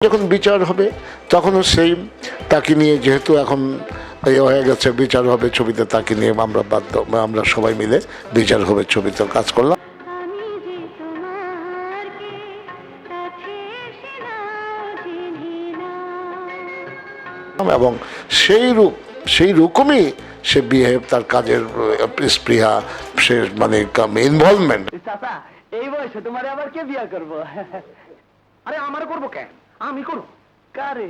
যখন বিচার হবে তখনও সেই তাকে নিয়ে যেহেতু এখন এই হয়ে গেছে বিচার হবে ছবিতে তাকে নিয়ে আমরা বাধ্য আমরা সবাই মিলে বিচার হবে ছবিতে কাজ করলাম। এবং সেই রূপ সেই রকমই সে বিহেভ তার কাজের স্পৃহা সে মানে ইনভলভমেন্ট এই বয়সে তোমার আবার কে বিয়া করব? আরে আমার করব কেন আমি করব কারে?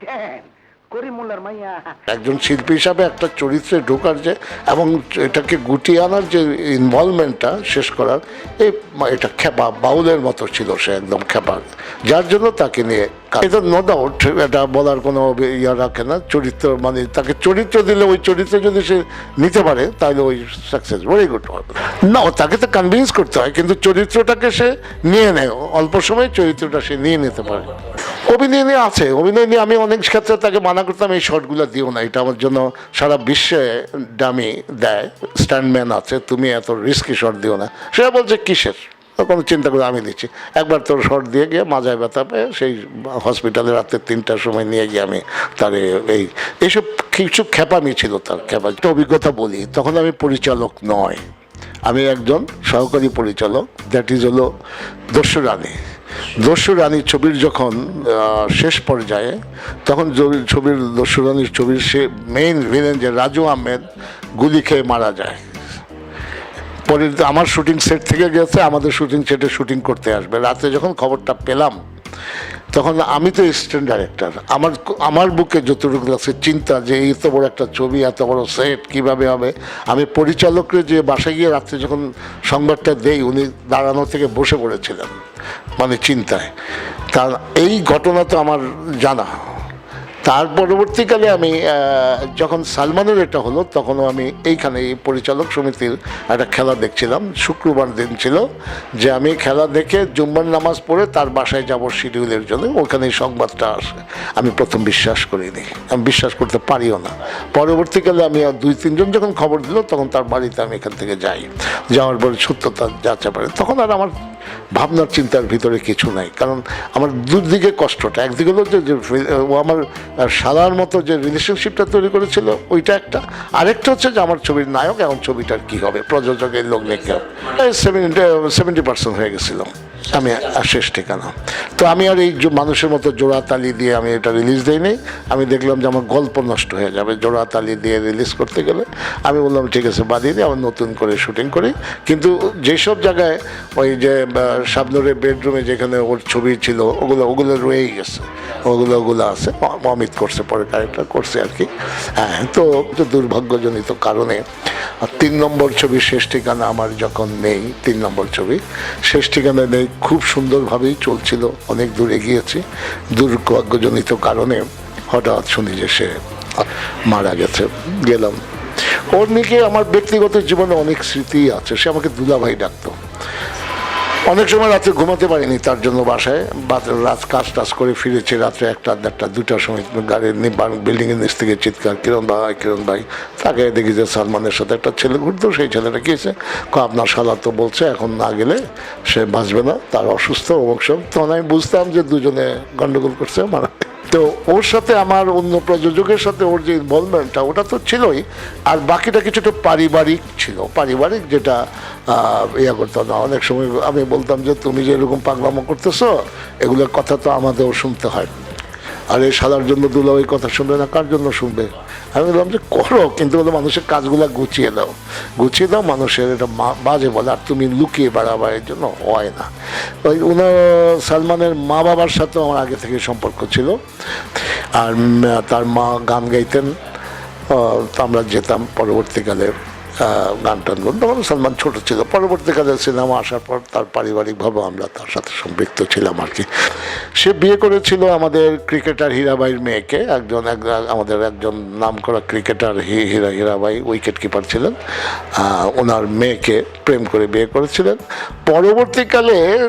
কেন? করিমুল্লার মাইয়া। একজন শিল্পী হিসাবে একটা চরিত্রে ঢোকার যে, এবং এটাকে গুটিয়ে আনার যে ইনভলভমেন্টটা শেষ করার এই এটা খেপা, বাউলের মতো ছিল সে একদম খেপা। যার জন্য তাকে নিয়ে এটা নো ডাউট এটা বলার কোনো ইয়া রাখে না। চরিত্র মানে তাকে চরিত্র দিলে ওই চরিত্র যদি সে নিতে পারে, তাহলে ওই সাকসেস ভেরি গুড না তাকে তো কনভিন্স করতে হয়, কিন্তু চরিত্রটাকে সে নিয়ে নেয়। অল্প সময় চরিত্রটা সে নিয়ে নিতে পারে। অভিনয় নিয়ে আছে। অভিনয় নিয়ে আমি অনেক ক্ষেত্রে তাকে মানা করতাম, এই শর্টগুলো দিও না, এটা আমার জন্য সারা বিশ্বে দামি দেয়। স্ট্যান্ডম্যান আছে, তুমি এত রিস্কি শর্ট দিও না। সেটা বলছে, কিসের? কোনো চিন্তা করে আমি দিচ্ছি একবার তোর শর্ট দিয়ে গিয়ে মাজায় ব্যথা পেয়ে সেই হসপিটালে রাতে তিনটার সময় নিয়ে গিয়ে আমি তার এই এইসব কিছু খেপামি ছিল তার খেপা একটা অভিজ্ঞতা বলি, তখন আমি পরিচালক নয়। আমি একজন সহকারী পরিচালক দ্যাট ইজ হলো দস্যু রানী। দস্যু ছবির যখন শেষ পর্যায়ে, তখন ছবির, দস্যু রানীর ছবির সে মেইন ভিলেন যে রাজু আহমেদ গুলি খেয়ে মারা যায়। পরে আমার শুটিং সেট থেকে গেছে, আমাদের শুটিং সেটে শুটিং করতে আসবে। রাতে যখন খবরটা পেলাম, তখন আমি তো অ্যাসিস্ট্যান্ট ডাইরেক্টর আমার আমার বুকে যতটুকু লাগছে চিন্তা যে এত বড় একটা ছবি, এত বড় সেট কীভাবে হবে? আমি পরিচালকরে যে বাসায় গিয়ে রাত্রে যখন সংবাদটা দেই, উনি দাঁড়ানো থেকে বসে পড়েছিলেন মানে চিন্তায়। তার এই ঘটনা তো আমার জানা। তার পরবর্তীকালে আমি যখন সালমানের এটা হলো, তখনও আমি এইখানে এই পরিচালক সমিতির একটা খেলা দেখছিলাম, শুক্রবার দিন ছিল, যে আমি খেলা দেখে জুম্মার নামাজ পড়ে তার বাসায় যাব শিডিউলের জন্য ওখানে সংবাদটা আসে। আমি প্রথম বিশ্বাস করিনি, আমি বিশ্বাস করতে পারিও না। পরবর্তীকালে আমি আর দুই, তিনজন যখন খবর দিল, তখন তার বাড়িতে আমি এখান থেকে যাই, যাওয়ার পরে সত্যতা যাচ্ছে পারে তখন আর আমার ভাবনার চিন্তার ভিতরে কিছু নাই। কারণ আমার দুদিকে কষ্টটা। একদিকে হলো যে ও আমার সাদার মতো যে রিলেশনশিপটা তৈরি করেছিল, ওইটা একটা। আরেকটা হচ্ছে যে, আমার ছবির নায়ক, এখন ছবিটার কি হবে? প্রযোজকের লোক লেখা। সেভেন্টি সেভেন্টি পার্সেন্ট হয়ে গেছিল আমি শেষ ঠিকানা। তো আমি আর এই মানুষের মতো জোড়া তালি দিয়ে আমি এটা রিলিজ দিইনি। আমি দেখলাম যে আমার গল্প নষ্ট হয়ে যাবে জোড়া তালি দিয়ে রিলিজ করতে গেলে। আমি বললাম, ঠিক আছে বাদিয়ে দিয়ে আমার নতুন করে শুটিং করি। কিন্তু যেসব জায়গায় ওই যে সাবনুরের বেডরুমে যেখানে ওর ছবি ছিল, ওগুলো ওগুলো রয়েই গেছে। ওগুলো ওগুলো আছে। অমিত করছে পরে ক্যারেক্টার করছে আর কি। হ্যাঁ তো দুর্ভাগ্যজনিত কারণে। তিন নম্বর ছবি শেষ ঠিকানা আমার যখন নেই, তিন নম্বর ছবি, শেষ ঠিকানা নেই খুব সুন্দরভাবেই চলছিল, অনেক দূর এগিয়েছি। দুর্ভাগ্যজনিত কারণে হঠাৎ শুনি যে সে মারা গেছে, গেলাম। ওর নিকে আমার ব্যক্তিগত জীবনে অনেক স্মৃতি আছে, সে আমাকে দুলাভাই ডাকতো। অনেক সময় রাতে ঘুমাতে পারিনি, তার জন্য বাসায়। রাত কাজ টাজ করে ফিরেছে রাত্রে একটা দেড়টা দুটার সময় গাড়ির বিল্ডিংয়ের নিচ থেকে চিৎকার, কিরণ ভাই কিরণ ভাই। তাকে দেখি যে সালমানের সাথে একটা ছেলে ঘুরতো, সেই ছেলেটা গিয়েছে আপনার শালা তো বলছে এখন না গেলে সে বাঁচবে না, তার অসুস্থ সব তখন আমি বুঝতাম যে দুজনে গন্ডগোল করছে, মারা তো ওর সাথে আমার অন্য প্রযোজকের সাথে ওর যে ইনভলভমেন্টটা ওটা তো ছিলই। আর বাকিটা কিছুটা পারিবারিক ছিল। পারিবারিক যেটা ইয়া করতো না। অনেক সময় আমি বলতাম যে, তুমি যে এরকম পাগলামো করতেছো, এগুলোর কথা তো আমাদেরও শুনতে হয়। আর এই সাদার জন্য দুলা ওই কথা শুনবে না? কার জন্য শুনবে? আমি বললাম যে, করো, কিন্তু বলে মানুষের কাজগুলো গুছিয়ে দাও। গুছিয়ে দাও, মানুষের এটা বাজে বলে, আর তুমি লুকিয়ে বেড়াবা, এর জন্য হয় না। ওই উনার, সালমানের মা বাবার সাথেও আমার আগে থেকে সম্পর্ক ছিল। আর তার মা গান গাইতেন। আমরা যেতাম পরবর্তীকালে। গান টান করতাম তখন সালমান ছোট ছিল। পরবর্তীকালে সিনেমা আসার পর তার পারিবারিকভাবে আমরা তার সাথে সম্পৃক্ত ছিলাম আর কি। সে বিয়ে করেছিল আমাদের ক্রিকেটার হীরাবাইয়ের মেয়েকে। একজন, এক- আমাদের একজন নামকরা ক্রিকেটার হি- হীরা, হীরাবাই উইকেট কিপার ছিলেন। ওনার মেয়েকে প্রেম করে বিয়ে করেছিলেন। পরবর্তীকালে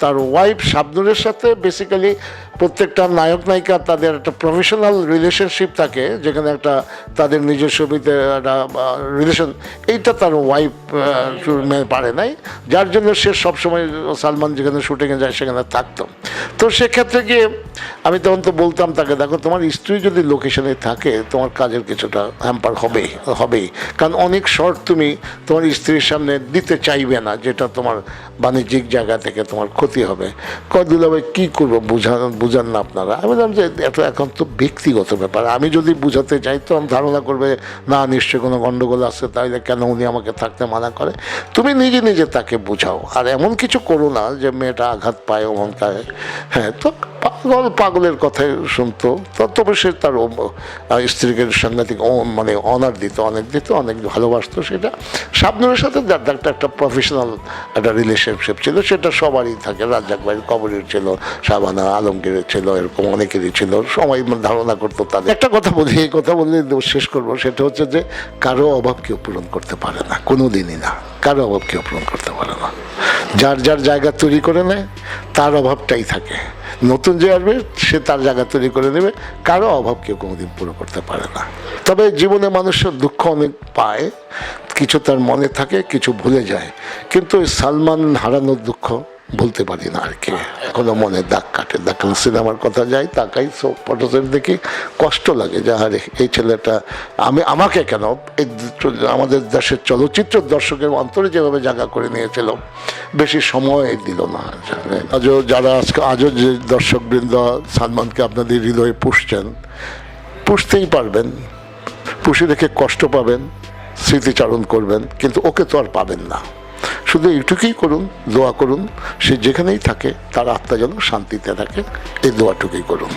তার ওয়াইফ শাবনুরের সাথে বেসিক্যালি প্রত্যেকটা নায়ক, নায়িকা তাদের একটা প্রফেশনাল রিলেশনশিপ থাকে, যেখানে একটা তাদের নিজস্ব একটা রিলেশন এইটা তার ওয়াইফ পারে নাই। যার জন্য সে সবসময় সালমান যেখানে শুটিংয়ে যায়, সেখানে থাকতো। তো সেক্ষেত্রে গিয়ে আমি তখন তো বলতাম তাকে, দেখো, তোমার স্ত্রী যদি লোকেশনে থাকে, তোমার কাজের কিছুটা হ্যাম্পার হবেই হবেই। কারণ অনেক শর্ট তুমি তোমার স্ত্রীর সামনে দিতে চাইবে না, যেটা তোমার বাণিজ্যিক জায়গা থেকে তোমার ক্ষতি হবে। কদুলাভাই কী করব? বুঝান বুঝান না আপনারা। আমি বললাম যে এটা এখন তো ব্যক্তিগত ব্যাপার। আমি যদি বুঝাতে চাই, তো আমি ধারণা করবে, না, নিশ্চয়ই কোনো গণ্ডগোল আছে, তাইলে কেন উনি আমাকে থাকতে মানা করে? তুমি নিজে নিজে তাকে বুঝাও। আর এমন কিছু করো না যে, মেয়েটা আঘাত পায়, অহংকারে। হ্যাঁ তো পাগল পাগলের কথাই শুনতো। তবে সে তার স্ত্রীকে সাংঘাতিক মানে অনার দিত, অনেক দিত, অনেক ভালোবাসতো সেটা। শাবনুরের সাথে একটা একটা প্রফেশনাল একটা রিলেশনশিপ ছিল, সেটা সবারই থাকে। রাজ্জাক ভাইয়ের কবরের ছিল, শাবানা আলমগীরের ছিল, এরকম অনেকেরই ছিল। সবাই ধারণা করতো তাদের। একটা কথা বলি, এই কথা বলে শেষ করব। সেটা হচ্ছে যে, কারও অভাব কেউ পূরণ করতে পারে না কোনো দিনই না। কারও অভাব কেউ পূরণ করতে পারে না। যার যার জায়গা তৈরি করে নেয়, তার অভাবটাই থাকে। নতুন যে আসবে, সে তার জায়গা তৈরি করে নেবে, কারও অভাব কেউ কোনোদিন পুরো করতে পারে না। তবে জীবনে মানুষের দুঃখ অনেক পায়, কিছু তার মনে থাকে, কিছু ভুলে যায়। কিন্তু সালমান হারানোর দুঃখ বলতে পারি না আর কি। এখনও মনে দাগ কাটে। দেখেন সিনেমার কথা যাই, তাকাই সব ফটোসেট দেখি কষ্ট লাগে যে, আরে, এই ছেলেটা, আমি, আমাকে কেন এই আমাদের দেশের চলচ্চিত্র দর্শকের অন্তরে যেভাবে জায়গা করে নিয়েছিল, বেশি সময় দিল না। আজও যারা আজকে, আজও যে দর্শকবৃন্দ সালমানকে আপনাদের হৃদয়ে পুষছেন, পুষতেই পারবেন। পুষে রেখে কষ্ট পাবেন, স্মৃতিচারণ করবেন, কিন্তু ওকে তো আর পাবেন না। শুধু এইটুকুই করুন, দোয়া করুন, সে যেখানেই থাকে, তার আত্মা যেন শান্তিতে থাকে, এই দোয়াটুকুই করুন।